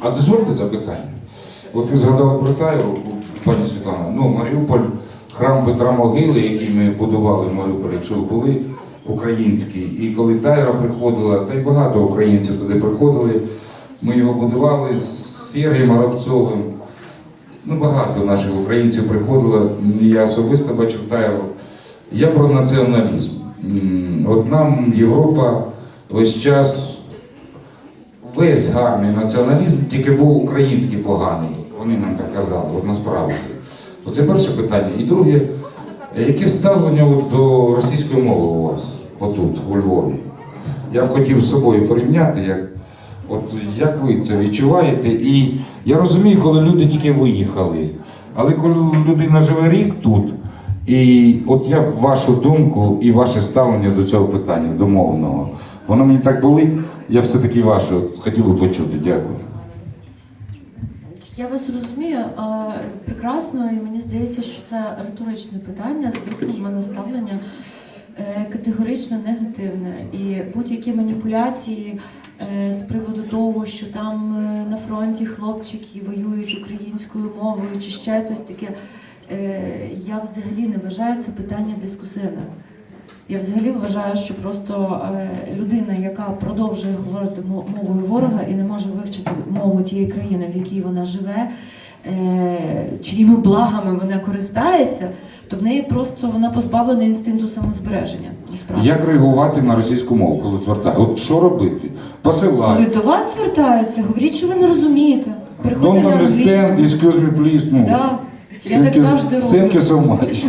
А дозвольте запитання. От ви згадали про Тайру, пані Світлана. Ну, Маріуполь, храм Петра Могили, який ми будували в Маріуполі, якщо ви були, український. І коли Тайра приходила, та й багато українців туди приходили, ми його будували з Сергієм Арабцовим. Ну, багато наших українців приходило, я особисто бачив Тайру. Я про націоналізм. От нам Європа весь час весь гарний націоналізм, тільки був український поганий. Вони нам так казали, от насправді. Оце перше питання. І друге, яке ставлення от до російської мови у вас отут, у Львові? Я б хотів з собою порівняти, як, от, як ви це відчуваєте. І я розумію, коли люди тільки виїхали, але коли людина живе рік тут, і от я б вашу думку і ваше ставлення до цього питання, до мовного, воно мені так болить, я все-таки ваше от, хотів би почути. Дякую. Я вас розумію а, прекрасно, і мені здається, що це риторичне питання. Звісно, в мене ставлення е, категорично негативне. І будь-які маніпуляції е, з приводу того, що там е, на фронті хлопчики воюють українською мовою чи ще щось таке, е, я взагалі не вважаю це питання дискусивним. Я взагалі вважаю, що просто е, людина, яка продовжує говорити мовою ворога і не може вивчити мову тієї країни, в якій вона живе, е, чиїми благами вона користається, то в неї просто вона позбавлена інстинкту самозбереження. Насправді. Як реагувати на російську мову, коли звертають? От що робити? Посилати. Коли до вас звертаються, говоріть, що ви не розумієте. Переходьте Don't на understand, excuse me, please. Ну, Да. Я так завжди роблю. Thank you so much.